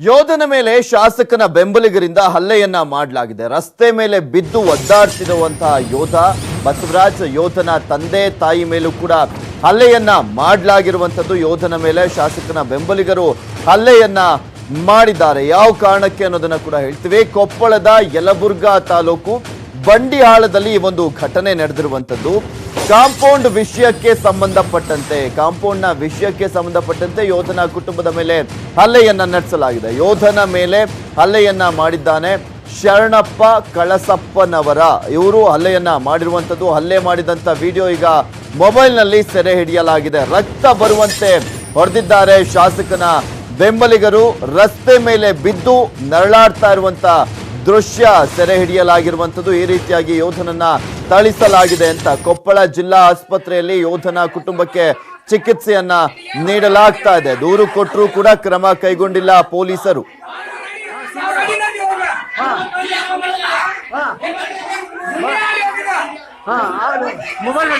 ಯೋಧನ ಮೇಲೆ ಶಾಸಕನ ಬೆಂಬಲಿಗರಿಂದ ಹಲ್ಲೆಯನ್ನ ಮಾಡಲಾಗಿದೆ. ರಸ್ತೆ ಮೇಲೆ ಬಿದ್ದು ಒದ್ದಾಡ್ತಿರುವಂತಹ ಯೋಧ, ಬಸವರಾಜ್ ಯೋಧನ ತಂದೆ, ತಾಯಿ ಮೇಲೂ ಕೂಡ ಹಲ್ಲೆಯನ್ನ ಮಾಡಲಾಗಿರುವಂಥದ್ದು ಯೋಧನ ಮೇಲೆ ಶಾಸಕನ ಬೆಂಬಲಿಗರು ಹಲ್ಲೆಯನ್ನ ಮಾಡಿದ್ದಾರೆ. ಯಾವ ಕಾರಣಕ್ಕೆ ಅನ್ನೋದನ್ನ ಕೂಡ ಹೇಳ್ತೀವಿ. ಕೊಪ್ಪಳದ ಯಲಬುರ್ಗಾ ತಾಲೂಕು ಬಂಡಿಹಾಳದಲ್ಲಿ ಈ ಒಂದು ಘಟನೆ ನಡೆದಿರುವಂತದ್ದು. ಕಾಂಪೌಂಡ್ ವಿಷಯಕ್ಕೆ ಸಂಬಂಧಪಟ್ಟಂತೆ, ಕಾಂಪೌಂಡ್ನ ವಿಷಯಕ್ಕೆ ಸಂಬಂಧಪಟ್ಟಂತೆ ಯೋಧನ ಕುಟುಂಬದ ಮೇಲೆ ಹಲ್ಲೆಯನ್ನ ನಡೆಸಲಾಗಿದೆ. ಯೋಧನ ಮೇಲೆ ಹಲ್ಲೆಯನ್ನ ಮಾಡಿದ್ದಾನೆ ಶರಣಪ್ಪ ಕಳಸಪ್ಪನವರ. ಇವರು ಹಲ್ಲೆಯನ್ನ ಮಾಡಿರುವಂತದ್ದು, ಹಲ್ಲೆ ಮಾಡಿದಂತ ವಿಡಿಯೋ ಈಗ ಮೊಬೈಲ್ನಲ್ಲಿ ಸೆರೆ ಹಿಡಿಯಲಾಗಿದೆ. ರಕ್ತ ಬರುವಂತೆ ಹೊಡೆದಿದ್ದಾರೆ ಶಾಸಕನ ಬೆಂಬಲಿಗರು. ರಸ್ತೆ ಮೇಲೆ ಬಿದ್ದು ನರಳಾಡ್ತಾ ಇರುವಂತ ದೃಶ್ಯ ಸೆರೆ ಹಿಡಿಯಲಾಗಿರುವಂಥದ್ದು ಈ ರೀತಿಯಾಗಿ ಯೋಧನನ್ನ ಥಳಿಸಲಾಗಿದೆ ಅಂತ ಕೊಪ್ಪಳ ಜಿಲ್ಲಾ ಆಸ್ಪತ್ರೆಯಲ್ಲಿ ಯೋಧನ ಕುಟುಂಬಕ್ಕೆ ಚಿಕಿತ್ಸೆಯನ್ನ ನೀಡಲಾಗ್ತಾ ಇದೆ. ದೂರು ಕೊಟ್ಟರೂ ಕೂಡ ಕ್ರಮ ಕೈಗೊಂಡಿಲ್ಲ ಪೊಲೀಸರು. ಮೊಬೈಲ್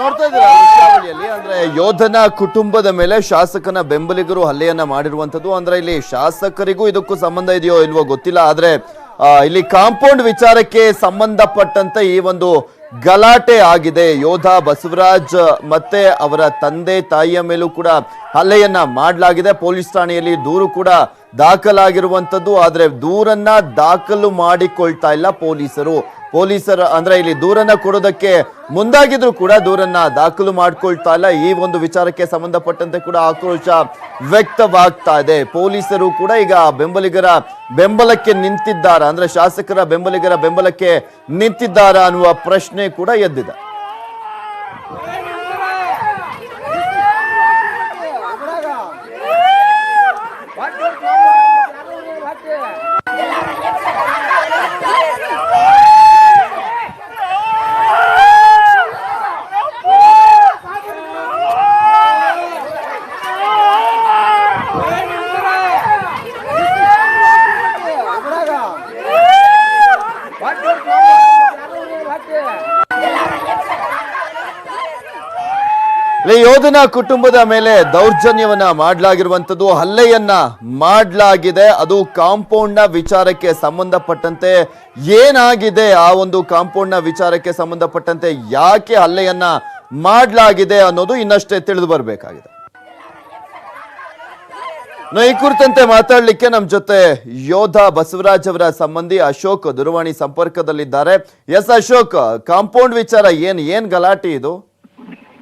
ನೋಡ್ತಾ ಇದ್ದೀರಾ ಅಂದ್ರೆ ಯೋಧನ ಕುಟುಂಬದ ಮೇಲೆ ಶಾಸಕನ ಬೆಂಬಲಿಗರು ಹಲ್ಲೆಯನ್ನ ಮಾಡಿರುವಂತದ್ದು ಅಂದ್ರೆ ಇಲ್ಲಿ ಶಾಸಕರಿಗೂ ಇದಕ್ಕೂ ಸಂಬಂಧ ಇದೆಯೋ ಇಲ್ವೋ ಗೊತ್ತಿಲ್ಲ. ಆದ್ರೆ ಇಲ್ಲಿ ಕಾಂಪೌಂಡ್ ವಿಚಾರಕ್ಕೆ ಸಂಬಂಧಪಟ್ಟಂತ ಈ ಒಂದು ಗಲಾಟೆ ಆಗಿದೆ. ಯೋಧ ಬಸವರಾಜ್ ಮತ್ತೆ ಅವರ ತಂದೆ, ತಾಯಿಯ ಮೇಲೂ ಕೂಡ ಹಲ್ಲೆಯನ್ನ ಮಾಡಲಾಗಿದೆ. ಪೊಲೀಸ್ ಠಾಣೆಯಲ್ಲಿ ದೂರು ಕೂಡ ದಾಖಲಾಗಿರುವಂತದ್ದು ಆದ್ರೆ ದೂರನ್ನ ದಾಖಲು ಮಾಡಿಕೊಳ್ತಾ ಇಲ್ಲ ಪೊಲೀಸರು. ಪೊಲೀಸರ, ಅಂದ್ರೆ ಇಲ್ಲಿ ದೂರನ್ನ ಕೊಡೋದಕ್ಕೆ ಮುಂದಾಗಿದ್ರು ಕೂಡ ದೂರನ್ನ ದಾಖಲು ಮಾಡ್ಕೊಳ್ತಾ ಇಲ್ಲ. ಈ ಒಂದು ವಿಚಾರಕ್ಕೆ ಸಂಬಂಧಪಟ್ಟಂತೆ ಕೂಡ ಆಕ್ರೋಶ ವ್ಯಕ್ತವಾಗ್ತಾ ಇದೆ. ಪೊಲೀಸರು ಕೂಡ ಈಗ ಬೆಂಬಲಿಗರ ಬೆಂಬಲಕ್ಕೆ ನಿಂತಿದ್ದಾರ? ಅಂದ್ರೆ ಶಾಸಕರ ಬೆಂಬಲಿಗರ ಬೆಂಬಲಕ್ಕೆ ನಿಂತಿದ್ದಾರಾ ಅನ್ನುವ ಪ್ರಶ್ನೆ ಕೂಡ ಎದ್ದಿದೆ. ಯೋಧನ ಕುಟುಂಬದ ಮೇಲೆ ದೌರ್ಜನ್ಯವನ್ನ ಮಾಡಲಾಗಿರುವಂತದ್ದು ಹಲ್ಲೆಯನ್ನ ಮಾಡಲಾಗಿದೆ. ಅದು ಕಾಂಪೌಂಡ್ನ ವಿಚಾರಕ್ಕೆ ಸಂಬಂಧಪಟ್ಟಂತೆ ಏನಾಗಿದೆ? ಆ ಒಂದು ಕಾಂಪೌಂಡ್ನ ವಿಚಾರಕ್ಕೆ ಸಂಬಂಧಪಟ್ಟಂತೆ ಯಾಕೆ ಹಲ್ಲೆಯನ್ನ ಮಾಡಲಾಗಿದೆ ಅನ್ನೋದು ಇನ್ನಷ್ಟೇ ತಿಳಿದು ಬರಬೇಕಾಗಿದೆ. ಈ ಕುರಿತಂತೆ ಮಾತಾಡಲಿಕ್ಕೆ ನಮ್ಮ ಜೊತೆ ಯೋಧ ಬಸವರಾಜ್ ಅವರ ಸಂಬಂಧಿ ಅಶೋಕ್ ದೂರವಾಣಿ ಸಂಪರ್ಕದಲ್ಲಿದ್ದಾರೆ. ಎಸ್, ಅಶೋಕ್, ಕಾಂಪೌಂಡ್ ವಿಚಾರ ಏನ್ ಏನ್ ಗಲಾಟೆ ಇದು?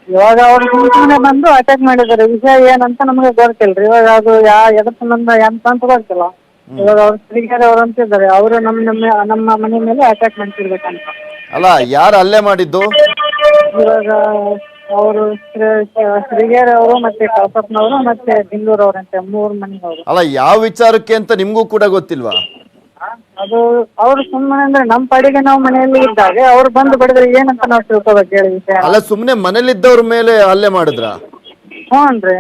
ಇವಾಗ ಅವ್ರು ಸುಮ್ಮನೆ ಬಂದು ಅಟ್ಯಾಕ್ ಮಾಡಿದಾರೆ ವಿಷಯ ಏನಂತ ನಮಗೆ ಗೊತ್ತಿಲ್ರಿ ಇವಾಗ ಅದು ಯಾ ಎದ್ರ ಸಂಬಂಧ ಎಂತ ಅಂತ ಗೊತ್ತಿಲ್ಲ. ಇವಾಗ ಅವ್ರ ಶ್ರೀಗಾರಿ ಅವ್ರು ಅಂತಿದ್ದಾರೆ. ಅವರು ನಮ್ಮ ನಮ್ಮ ನಮ್ಮ ಮನೆ ಮೇಲೆ ಅಟ್ಯಾಕ್ ಮಾಡ್ತಿರ್ಬೇಕಂತ. ಅಲ್ಲ ಯಾರು ಅಲ್ಲೇ ಮಾಡಿದ್ದು? ಇವಾಗ ಅವರು ಶ್ರೀಗೇರಿ ಅವರು ಮತ್ತೆ ಕಳಸಪ್ಪನವರು ಮತ್ತೆ ಬಿಂದೂರ್ ಅವ್ರಂತೆ ಮೂರ್ ಮನೆಯವರು. ಅಲ್ಲ ಯಾವ ವಿಚಾರಕ್ಕೆ ಅಂತ ನಿಮ್ಗೂ ಕೂಡ ಗೊತ್ತಿಲ್ವಾ? ಅದು ಅವ್ರು ಸುಮ್ಮನೆ ಅಂದ್ರೆ ನಮ್ಮ ಪಾಡಿಗೆ ನಾವು ಮನೆಯಲ್ಲಿ ಇದ್ದಾಗ ಅವ್ರು ಬಂದು ಬಡಿದ್ರೆ ಏನಂತ ನಾವು ತಿಳ್ಕೊಬೇಕು ಹೇಳಿ ವಿಷಯ. ಅಲ್ಲ ಮನೇಲಿದ್ದವ್ರ ಮೇಲೆ ಹಲ್ಲೆ ಮಾಡಿದ್ರ? ಹ್ಞೂನ್ರಿ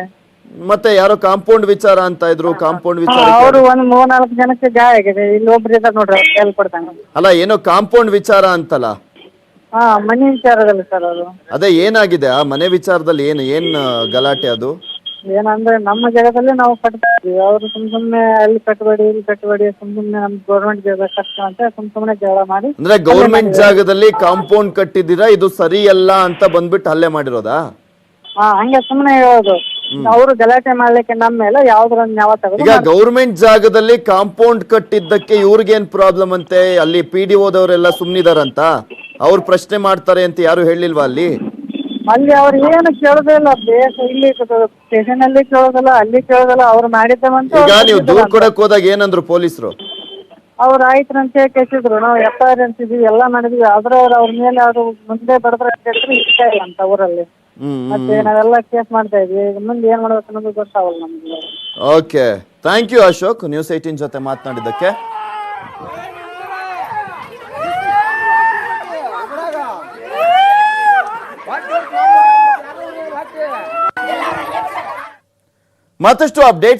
ಮತ್ತೆ ಯಾರೋ ಕಾಂಪೌಂಡ್ ವಿಚಾರ ಅಂತ ಇದ್ರು ಕಾಂಪೌಂಡ್ ವಿಚಾರ ಅವರು ಒಂದ್ ಮೂರ್ನಾಲ್ಕು ಜನಕ್ಕೆ ಗಾಯ ಆಗಿದೆ. ಇಲ್ಲಿ ಒಬ್ರು ನೋಡ್ರಿ ಹೇಳ್ಕೊಡ್ತಾನೆ ಅಲ್ಲ ಏನೋ ಕಾಂಪೌಂಡ್ ವಿಚಾರ ಅಂತಲ್ಲ? ಹಾ ಮನೆ ವಿಚಾರದಲ್ಲಿ ಸರ್ ಅದು ಅದೇ ಏನಾಗಿದೆ? ಆ ಮನೆ ವಿಚಾರದಲ್ಲಿ ಏನು ಏನ್ ಗಲಾಟೆ ಅದು? ಏನಂದ್ರೆ ನಮ್ಮ ಜಾಗದಲ್ಲಿ ನಾವು ಕಟ್ತಾ ಇದ್ವಿ ಅವರು ಸುಮ್ ಸುಮ್ನೆ ಅಲ್ಲಿ ಕಟ್ಟಬೇಡಿ ಇಲ್ಲಿ ಕಟ್ಟಬೇಡಿ ಸುಮ್ ಸುಮ್ನೆ ನಮ್ ಗೌರ್ಮೆಂಟ್ ಜಾಗ ಕಷ್ಟ ಅಂತ ಸುಮ್ ಸುಮ್ನೆ ಜಗಳ ಮಾಡಿ ಅಂದ್ರೆ ಗೌರ್ಮೆಂಟ್ ಜಾಗದಲ್ಲಿ ಕಾಂಪೌಂಡ್ ಕಟ್ಟಿದ್ದೀರಾ ಇದು ಸರಿ ಅಲ್ಲ ಅಂತ ಬಂದ್ಬಿಟ್ಟು ಹಲ್ಲೆ ಮಾಡಿರೋದಾ? ಹಾ ಹಂಗೆ ಸುಮ್ನೆ ಹೇಳೋದು ಅವರು ಗಲಾಟೆ ಮಾಡ್ಲಿಕ್ಕೆ ನಮ್ಮ ಮೇಲೆ ಯಾವ್ದ್ರೊಂದ್ ಯಾವ ಈಗ ಗೌರ್ಮೆಂಟ್ ಜಾಗದಲ್ಲಿ ಕಾಂಪೌಂಡ್ ಕಟ್ಟಿದ್ದಕ್ಕೆ ಇವ್ರಿಗೇನ್ ಪ್ರಾಬ್ಲಮ್ ಅಂತೆ? ಅಲ್ಲಿ ಪಿ ಡಿ ಓದವರೆಲ್ಲ ಸುಮ್ನಿದಾರಂತ? ಅವ್ರು ಪ್ರಶ್ನೆ ಮಾಡ್ತಾರೆ ಅಂತ ಯಾರು ಹೇಳಿಲ್ವಾ ಅಲ್ಲಿ? ಅಲ್ಲಿ ಅವ್ರು ಏನು ಕೇಳೋದೇ ಇಲ್ಲ ಬೇಸ ಇಲ್ಲಿ ಸ್ಟೇಷನ್ ಅಲ್ಲಿ ಕೇಳೋದಲ್ಲ ಅಲ್ಲಿ ಕೇಳೋದಲ್ಲ ಅವ್ರು ಮಾಡಿದ್ದವಂತ ಈಗ ನೀವು ದೂರ್ ಕೊಡಕ್ ಹೋದಾಗ ಏನಂದ್ರು ಪೊಲೀಸರು? ಅವ್ರ ಆಯ್ತು ಅಂತ ಹೇಳಿ ಕೇಳಿದ್ರು ನಾವು ಎಫ್ ಐ ಆರ್ ಅಂತಿದ್ವಿ ಎಲ್ಲ ಮಾಡಿದ್ವಿ ಆದ್ರೆ ಅವ್ರು ಅವ್ರ ಮೇಲೆ ಅವರು ಮುಂದೆ ಹೇಳಿದ್ರೆ ಇಷ್ಟ ಇಲ್ಲ ಅಂತ ಊರಲ್ಲಿ. ಮತ್ತೆ ನಾವೆಲ್ಲ ಕೇಸ್ ಮಾಡ್ತಾ ಇದ್ವಿ ಈಗ ಮುಂದೆ ಏನ್ ಮಾಡ್ಬೇಕು ಅನ್ನೋದು ಗೊತ್ತಾಗಲ್ಲ ನಮ್ಗೆ. Okay. Thank you Ashok. News eighteen ಜೊತೆ ಮಾತನಾಡಿದ್ದಕ್ಕೆ. ಮತ್ತಷ್ಟು ಅಪ್ಡೇಟ್ಸ್